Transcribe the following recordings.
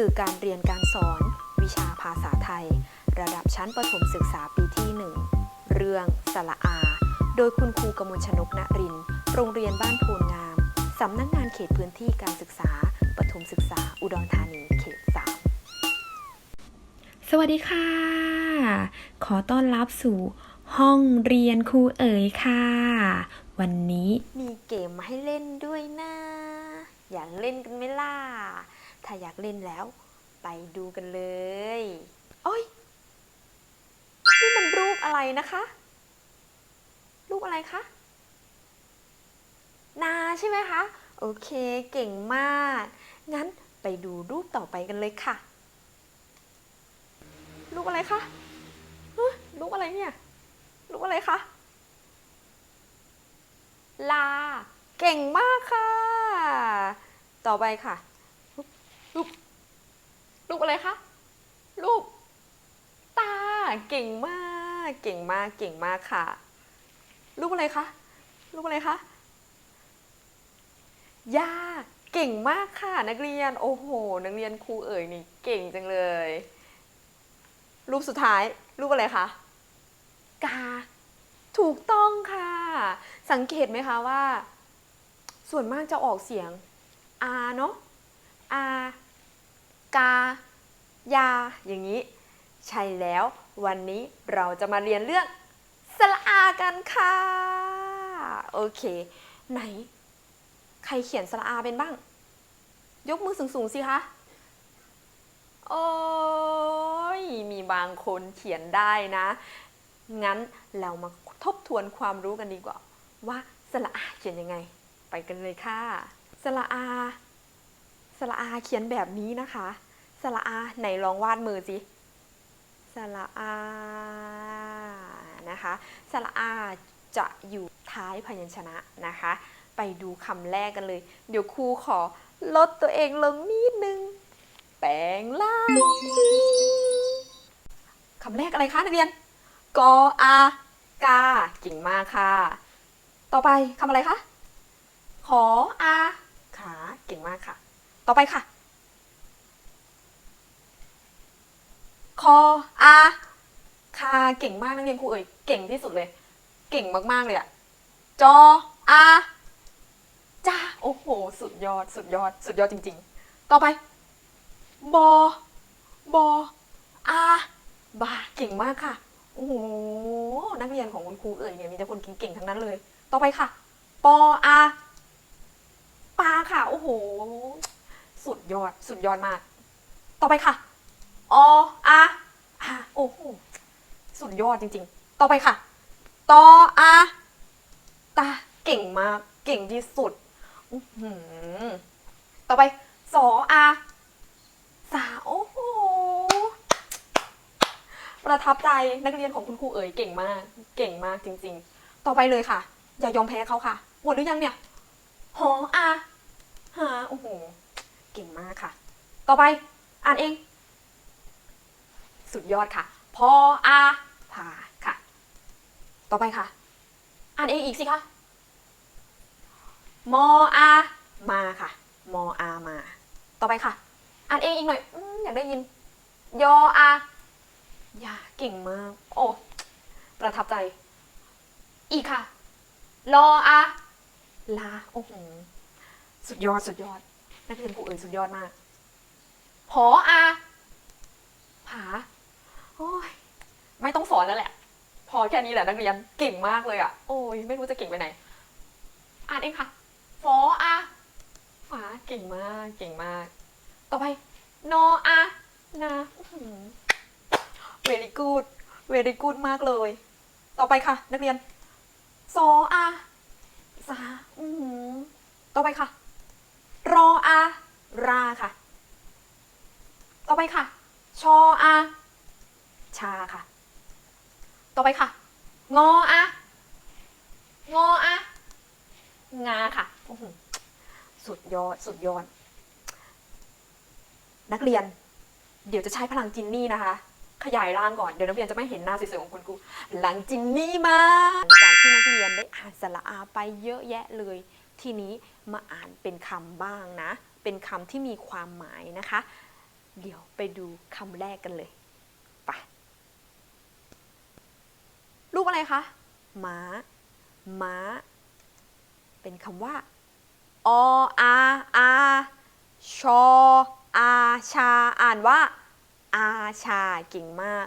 สื่อการเรียนการสอน วิชาภาษาไทย ระดับชั้นประถมศึกษาปีที่ 1 เรื่องสระอา โดยคุณครูกมลชนกนรินทร์โรงเรียนบ้านโพนงาม สำนักงานเขตพื้นที่การศึกษาประถมศึกษาอุดรธานีเขต 3 สวัสดีค่ะ ขอต้อนรับสู่ห้องเรียนครูเอ๋ยค่ะ วันนี้มีเกมมาให้เล่นด้วยนะ อยากเล่นกันไหมล่ะ ถ้าอยากเล่นแล้ว ไปดูกันเลยโอ้ยนี่มันรูปอะไรนะคะ รูปอะไรคะ นาใช่ไหมคะ โอเคเก่งมาก งั้นไปดูรูปต่อไปกันเลยค่ะ รูปอะไรคะรูปอะไรเนี่ยรูปอะไรคะ ลา เก่งมากค่ะ ต่อไปค่ะ รูปรูปอะไรคะรูปตาเก่งมาก เก่งมากเก่งมากค่ะ รูปอะไรคะรูปอะไรคะยาเก่งมากค่ะ นักเรียนโอ้โห นักเรียนครูเอ๋ยนี่เก่งจังเลย รูปสุดท้าย รูปอะไรคะกา ถูกต้องค่ะ สังเกตไหมคะว่า ส่วนมากจะออกเสียงอาเนาะอา กา ยา อย่างนี้ ใช่แล้ว วันนี้เราจะมาเรียนเรื่องสระอากันค่ะ โอเค ไหน ใครเขียนสระอาเป็นบ้าง ยกมือสูงๆสิคะโอ้ยมีบางคนเขียนได้นะ งั้นเรามาทบทวนความรู้กันดีกว่า ว่าสระอาเขียนยังไง ไปกันเลยค่ะ สระอา สระอาเขียนแบบนี้นะคะ สระอา ไหนลองวาดมือสิสระอานะคะสระอาจะอยู่ท้ายพยัญชนะนะคะ ไปดูคำแรกกันเลย เดี๋ยวครูขอลดตัวเองลงนิดนึง แปลงล่างคำแรกอะไรคะนักเรียน กออากาเก่งมากค่ะ ต่อไปคำอะไรคะ ขออาขา เก่งมากค่ะ ต่อไปค่ะ คออาคาเก่งมากนักเรียนครูเอ๋ยเก่งที่สุดเลย เก่งมากๆเลยอะจออาจ้าโอ้โห สุดยอด สุดยอด สุดยอดจริง ๆ ต่อไปบอบออาบาเก่งมากค่ะ โอ้โห นักเรียนของคุณครูเอ๋ยเนี่ยมีแต่คนเก่งๆทั้งนั้นเลย ต่อไปค่ะ ปออาปาค่ะ โอ้โห สุดยอด สุดยอดมาก ต่อไปค่ะ ออาอาโอ้โหสุดยอดจริง ๆ ต่อไปค่ะ ตออาตาเก่งมาก เก่งที่สุดอื้อหือต่อไปสออาสาโอ้โหประทับใจนักเรียนของคุณครูเอ๋ยเก่งมาก เก่งมากจริง ๆ ต่อไปเลยค่ะ อย่ายอมแพ้เขาค่ะหมดหรือยังเนี่ยหออาหาโอ้โหเก่งมากค่ะ ต่อไปอ่านเอง สุดยอดค่ะ พออาผาค่ะ ต่อไปค่ะ อ่านเองอีกสิคะ มออา มาค่ะ มออามา ต่อไปค่ะ อ่านเองอีกหน่อยออยากได้ยิน ยออา อย่าเก่งมาก โอ้ ประทับใจ อีกค่ะ รออะลา โอ้โห สุดยอด สุดยอด นักเรียนครูเอ๋ยสุดยอดมาก พออาผา โอ้ยไม่ต้องสอนแล้วแหละ พอแค่นี้แหละนักเรียนเก่งมากเลยอะโอ้ยไม่รู้จะเก่งไปไหน อ่านเองค่ะฟออาฝาเก่งมากเก่งมาก ต่อไปนออานาอื้อหือ very good very good มากเลย ต่อไปค่ะ นักเรียนซออาสาอือหือต่อไปค่ะ รออาราค่ะ ต่อไปค่ะ ชออา ชาค่ะ ต่อไปค่ะ งออางออางาค่ะอื้อหือสุดยอด สุดยอด นักเรียน เดี๋ยวจะใช้พลังจินนี่นะคะ ขยายร่างก่อน เดี๋ยวนักเรียนจะไม่เห็นหน้าสวยๆของคุณครูหลังจินนี่มาหลังจากที่นักเรียนได้อ่านสระอาไปเยอะแยะเลย ทีนี้มาอ่านเป็นคำบ้างนะ เป็นคำที่มีความหมายนะคะ เดี๋ยวไปดูคำแรกกันเลย ไป รูปอะไรคะม้า ม้า เป็นคำว่าออาอาชออาชา อ่านว่า อาชาเก่งมาก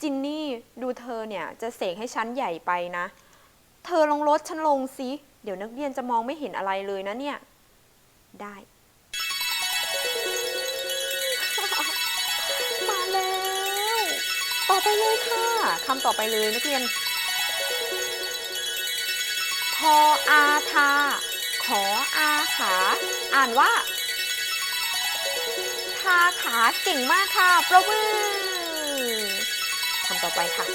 จินนี่ดูเธอเนี่ย จะเสกให้ฉันใหญ่ไปนะ เธอลงลดฉันลงสิ เดี๋ยวนักเรียนจะมองไม่เห็นอะไรเลยนะเนี่ย ได้ มาแล้ว ต่อไปเลยค่ะคำต่อไปเลยนักเรียน ออาทา ขออาขา อ่านว่า ทาขาเก่งมากค่ะ ประมือคำต่อไปค่ะ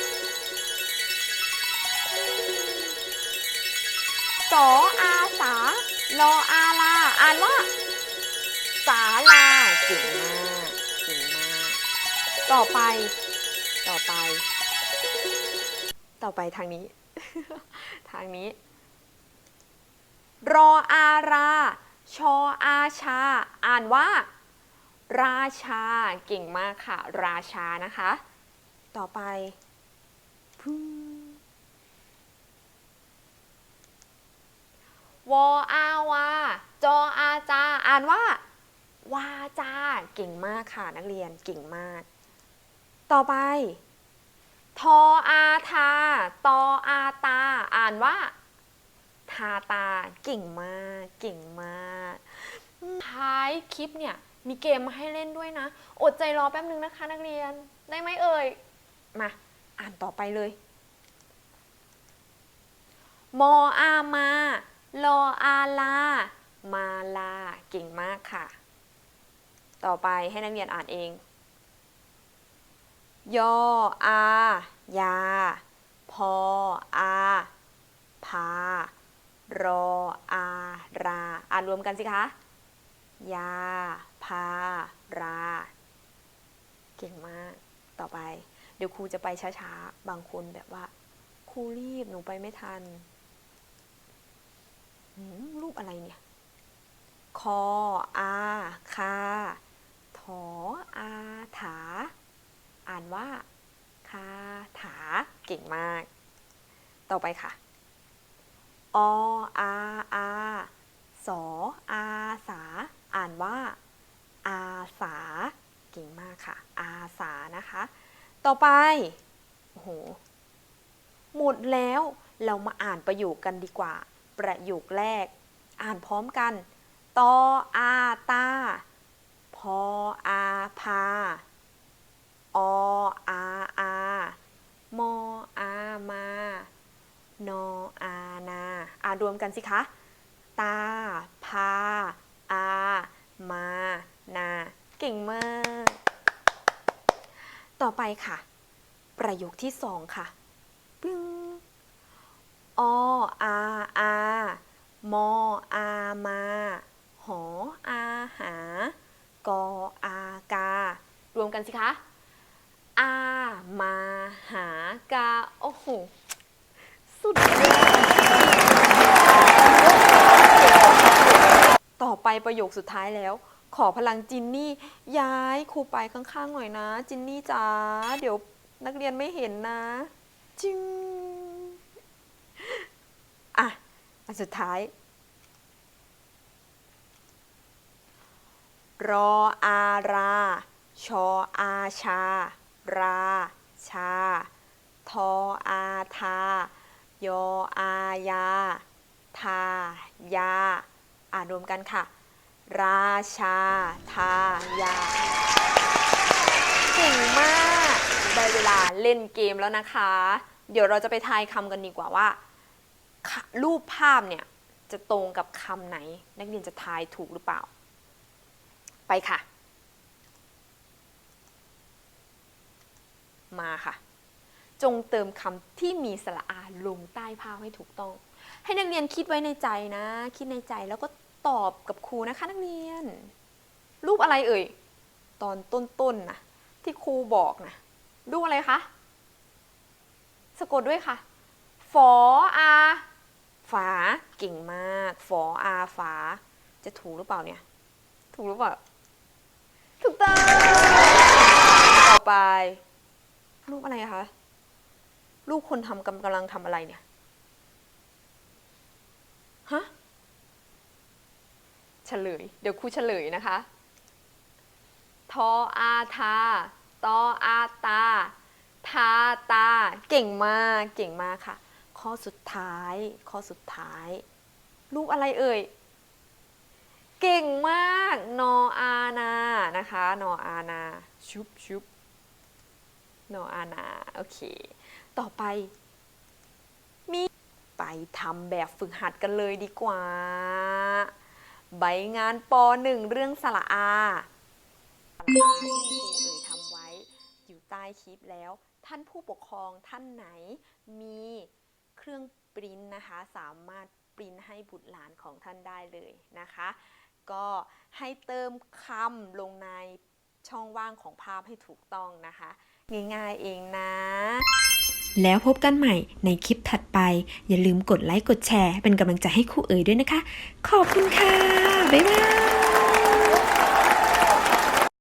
สออาสา ลออาลา อ่านว่า สาลาเก่งมากเก่งมาก ต่อไป ต่อไป ต่อไปทางนี้ ทางนี้ รออารา ชออาชา อ่านว่า ราชา เก่งมากค่ะ ราชานะคะ ต่อไปวออาวา จออาจา อ่านว่า วาจา เก่งมากค่ะนักเรียน เก่งมาก ต่อไป ทออาทา ตออาตา อ่านว่า ทาตาเก่งมากเก่งมากท้ายคลิปเนี่ยมีเกมมาให้เล่นด้วยนะ อดใจรอแป๊บนึงนะคะ นักเรียนได้ไหมเอ่ย มา อ่านต่อไปเลย มออา มา ลออาลา มาลา เก่งมากค่ะ ต่อไปให้นักเรียนอ่านเอง ยออา ยา พออา พา รออาราอ่านรวมกันสิคะ ยา พา รา เก่งมาก ต่อไป เดี๋ยวครูจะไปช้าๆ บางคนแบบว่า ครูรีบหนูไปไม่ทัน รูปอะไรเนี่ย คอ อา คา ถอ อา ถา อ่านว่า คา ถา เก่งมาก ต่อไปค่ะ ออาอาสออาสา อ่านว่า อาสา เก่งมากค่ะ อาสานะคะ ต่อไป โอ้โห หมดแล้ว เรามาอ่านประโยคกันดีกว่า ประโยคแรก อ่านพร้อมกัน ตออาตา พออาพา ออาอามออา มานออาารวมกันสิคะ ตา พา อา มา นา เก่งมาก ต่อไปค่ะ ประโยคที่สองค่ะปึ้งออา อา มอ อา มา หอ อา หา กอ อา กา รวมกันสิคะ อา มา หากา โอ้โห สุดยอด ต่อไปประโยคสุดท้ายแล้ว ขอพลังจินนี่ย้ายครูไปข้างๆหน่อยนะ จินนี่จ๋าเดี๋ยวนักเรียนไม่เห็นนะจึงอะอันสุดท้าย รออารา ชออาชา รา ชา ทออาทายออายา ทายา อ่านรวมกันค่ะ ราชา ทายาเก่งมากได้เวลาเล่นเกมแล้วนะคะ เดี๋ยวเราจะไปทายคำกันดีกว่าว่า รูปภาพเนี่ย จะตรงกับคำไหน นักเรียนจะทายถูกหรือเปล่า ไปค่ะ มาค่ะ จงเติมคำที่มีสระอาลงใต้ภาพให้ถูกต้อง ให้นักเรียนคิดไว้ในใจนะ คิดในใจแล้วก็ตอบกับครูนะคะนักเรียน รูปอะไรเอ่ย ตอนต้นๆนนะที่ครูบอกนะรูปอะไรคะ สะกดด้วยค่ะ ฝออาฝาเก่งมาก ฝออาฝา จะถูกหรือเปล่าเนี่ย ถูกหรือเปล่า ถูกต้อง ต่อไป รูปอะไรคะ รูปคนทำกำกำลังทำอะไรเนี่ย ฮะ เฉลย เดี๋ยวครูเฉลยนะคะ ทออาทา ตออาตา ทาตา เก่งมาก เก่งมากค่ะ ข้อสุดท้าย ข้อสุดท้าย รูปอะไรเอ่ย เก่งมาก นออานา นะคะ นออานา ชุบชุบ โนออานาโอเค ต่อไป มีไปทำแบบฝึกหัดกันเลยดีกว่า ใบงานป .1 เรื่องสระอาสระอาที่ครูเอ่ยทำไว้ อยู่ใต้คลิปแล้ว ท่านผู้ปกครองท่านไหน มีเครื่องปริ้นนะคะ สามารถปริ้นให้บุตรหลานของท่านได้เลยนะคะ ก็ให้เติมคำลงในช่องว่างของภาพให้ถูกต้องนะคะ ง่ายๆเองนะ แล้วพบกันใหม่ในคลิปถัดไป อย่าลืมกดไลค์กดแชร์ เป็นกำลังใจให้ครูเอ๋ยด้วยนะคะ ขอบคุณค่ะ บ๊ายบาย